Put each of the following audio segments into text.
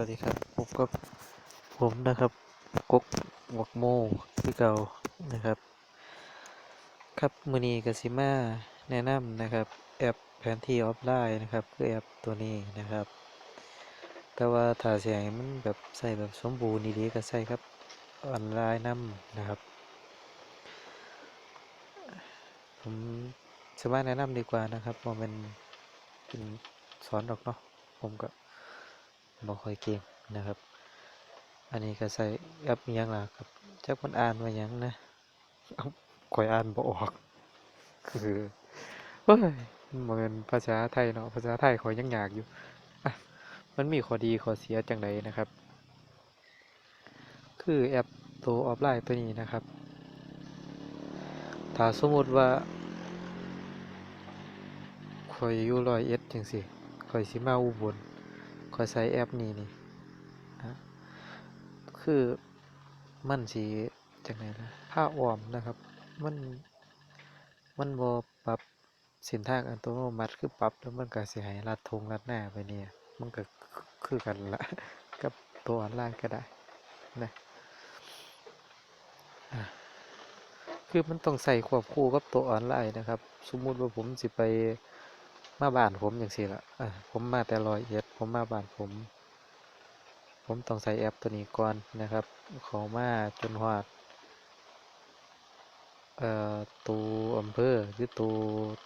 วัสดีครับพบกับผมนะครับกกหมวกโมคือเก่านะครับ ครับมือนี้กสิมาแนะนำนะครับ แอปแผนที่ออฟไลน์นะครับคือแอปตัวนี้นะครับ แต่ว่าถ้าเสียงมันแบบใส่แบบสมบูรณ์ดีๆก็ใส่ครับออนไลน์นำนะครับ ผมสามารถแนะนำดีกว่านะครับเพราะมันเป็นสอนดอกเนาะผมก็ บ่ค่อยเก่งนะครับ อันนี้ก็ใส่แอปยังล่ะครับจักมันอ่านว่ายังนะเอาข่อยอ่านบ่ออกคือเฮ้ยมันบ่แม่นภาษาไทยเนาะภาษาไทยข่อยยังยากอยู่อะมันมีข้อดีข้อเสียจังไดนะครับ คือแอปตัวออฟไลน์ตัวนี้นะครับ ถ้าสมมติว่าข่อยอยู่ร้อยเอ็ดจังซี่ข่อยสิมาอุบล อยใช้แอปนี้นี่อะคือมันสิจังไดล่ะพาอ้อมนะครับ มัน มันบ่ปรับส้นทางอัตโนมัติคือปรับแล้วมันก็เสิให้ลัดทงลัดหน้าไปเนี่ย มันก็คือกันละกับตัวออนไลน์ก็ได้นะอ่าคือมันต้องใส่ควบคู่กับตัวออนไลน์นะครับ สมมุติว่าผมสิไป มาบ้านผมจังซี่ละผมมาแต่รอยเอ็ด ผมมาบ้านผม ผมต้องใส่แอปตัวนี้ก่อนนะครับ เขามาจนฮอดเอ่อตัวอำเภอหรือตัว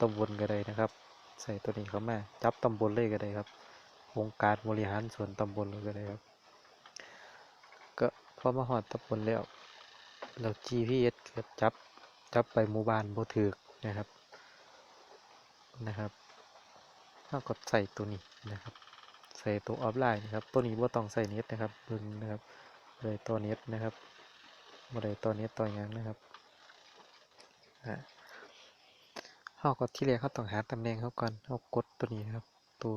ตำบลก็ได้นะครับ ใส่ตัวนี้เข้ามา จับตำบลเลยก็ได้ครับองค์การบริหารส่วนตำบลเลยก็ได้ครับ ก็พอมาฮอดตำบลแล้วแล้ว GPS ก็จับจับไปหมู่บ้านบ่ถูกนะครับนะครับ เราก็ใส่ตัวนี้นะครับใส่ตัวออฟไลน์นะครับ ตัวนี้บ่าต้องใส่เน็ตนะครับเบิ่งนะครับบ่ได้ต่อเน็ตนะครับบ่ได้ต่อเน็ตต่อหยังนะครับอ่าเราก็ที่แรกเราต้องหาตำแหน่งเขาก่อนเรากดตัวนี้ครับ ตัว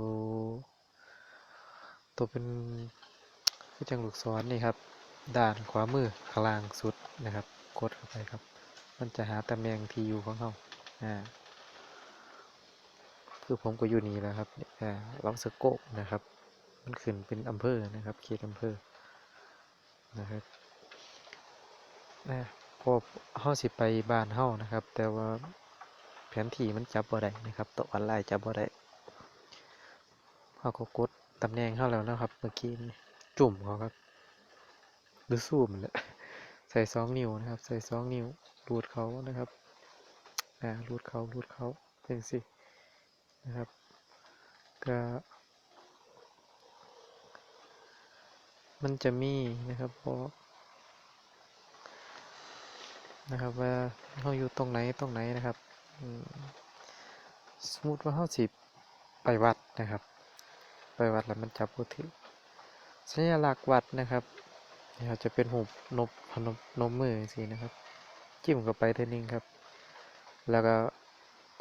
ตัวเป็นคือจังลูกศรนี่ครับด้านขวามือข้างล่างสุดนะครับ กดเข้าไปครับ มันจะหาตำแหน่งที่อยู่ของเราอ่า คือผมก็อยู่นี่แล้วครับเนี่ยอ่าลองสโกปนะครับ มันขึ้นเป็นอำเภอนะครับเขตอำเภอนะครับอ่าพอเฮาสิไปบ้านเฮานะครับ แต่ว่าแผนที่มันจับบ่ได้นะครับตัวออนไลน์จับบ่ได้เฮาก็กดตำแหน่งเฮาแล้วนะครับ เมื่อกี้จุ่มเขาครับหรือซูมนั่นแหละใส่สองนิ้วนะครับ ใส่สองนิ้วรูดเขานะครับอ่ารูดเขารูดเขาจังซี่ นะครับ ก็มันจะมีนะครับเพอนะครับว่าเราอยู่ตรงไหนตรงไหนนะครับสมมติว่าเราสิไปวัดนะครับ ไปวัดแล้วมันจับบ่ถือสัญลักษณ์วัดนะครับนี่ครับจะเป็นหูนบพนมนมมือสินะครับ จิ้มเข้าไปเท่านึงครับ แล้วก็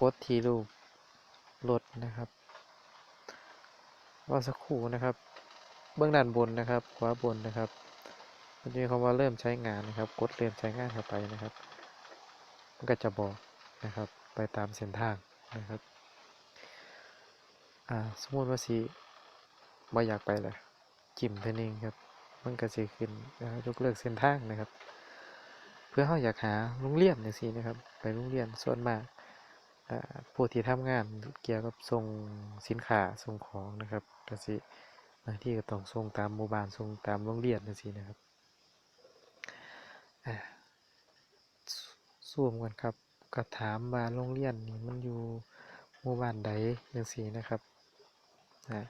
กดที่รูป รถนะครับรอสักครู่นะครับ เบื้องด้านบนนะครับ ขวาบนนะครับมันจะมีคำว่าเริ่มใช้งานนะครับ กดเริ่มใช้งานเข้าไปนะครับ มันก็จะบอกนะครับ ไปตามเส้นทางนะครับ อ่า สมมติว่าสิบ่อยากไปเลยจิ้มเท่านึงครับ มันก็สิขึ้นนะครับยกเลิกเส้นทางนะครับ เพื่อเราอยากหาโรงเรียนจังซี่นะครับ ไปโรงเรียนส่วนมาก ผู้ที่ทำงานเกี่ยวกับส่งสินค้าส่งของนะครับก็สิบางที่ก็ต้องส่งตามหมู่บ้านส่งตามโรงเรียนจังซี่นะครับอ่าซูมกันครับก็ถามว่าโรงเรียนนี่มันอยู่หมู่บ้านใดจังซี่นะครับอ่า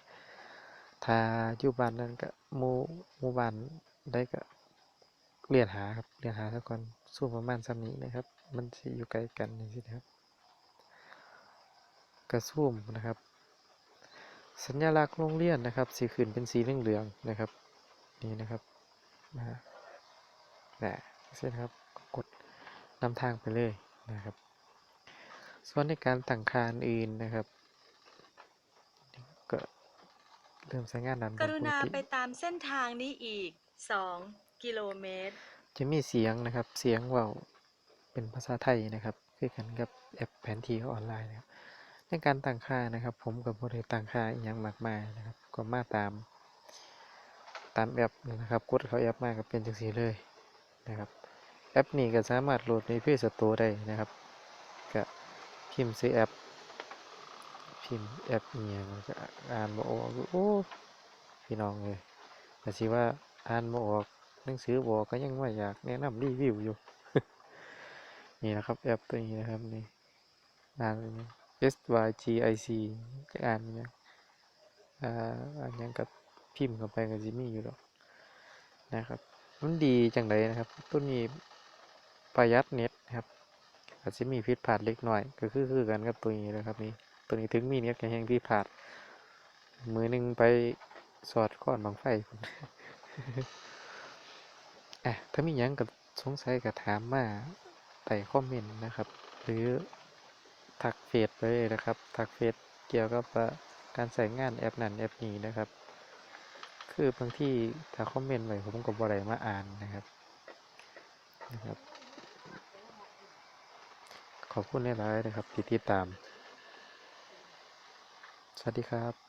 ถ้าอยู่บ้านนั้นก็หมู่หมู่บ้านใดก็เรียนหาครับเรียนหาซะก่อนซูมประมาณส่ำนี้นะครับ มันสิอยู่ไกลกันจังซี่นะครับ ก็ซูมนะครับ สัญลักษณ์โรงเรียนนะครับสิขึ้นเป็นสีเหลืองๆนะครับ นี่นะครับนะนะเส้นครับก็กดนำทางไปเลยนะครับ ส่วนในการตั้งค่าอื่นนะครับก็เริ่มใช้งานนั้นกเป็นรุปกณาติไปตามเส้นทางนี้อีก 2 กิโลเมตร จะมีเสียงนะครับ เสียงเว่าเป็นภาษาไทยนะครับ คือกันกับแอปแผนที่ออนไลน์นะครับ ในการตั้งค่านะครับ ผมกับบ่ได้ตั้งค่าอหยังมากมายนะครับก็มาตาม ตามแอปนะครับกดเขาแอปมากก็เป็นจังซี่เลยนะครับแอปนี้ก็สามารถโหลดใน Play Store ได้นะครับก็พิมพ์ซื้อแอปพิมพ์แอปอีหยังก็อ่านบ่ออกโอ้พี่น้องเอ้ยก็สิว่าอ่านบ่ออกหนังสือบอกก็ยังว่าอยากแนะนำรีวิวอยู่ นี่นะครับแอปตัวนี้นะครับนี่อ่านเป็นหยัง S Y G I C จะอ่านยังอ่าอ่านยังกับพิมพ์เข้าไปก็สิมี่อยู่ดอกนะครับ มันดีจังไดนะครับ ตัวนี้ประหยัดเน็ตครับอาจจะมีผิดพลาดเล็กน้อย ก็คือคือกันกับตัวนี้นะครับนี่ตัวนี้ถึงมีเน็ตก็ยังผิดพลาดมือหนึงไปสอดก้อนบังไฟอะถ้ามียังก็สงสัยก็ถามมาใต้คอมเมนต์นะครับ หรือ ทักเฟซไปเลยนะครับทักเฟซเกี่ยวกับการใส่งานแอปนั้นแอปนี้นะครับ คือบางที่ถ้าคอมเมนต์ไว้ผมก็บ่ได้มาอ่านนะครับนะครับ ขอบคุณหลายๆนะครับที่ติดตาม สวัสดีครับ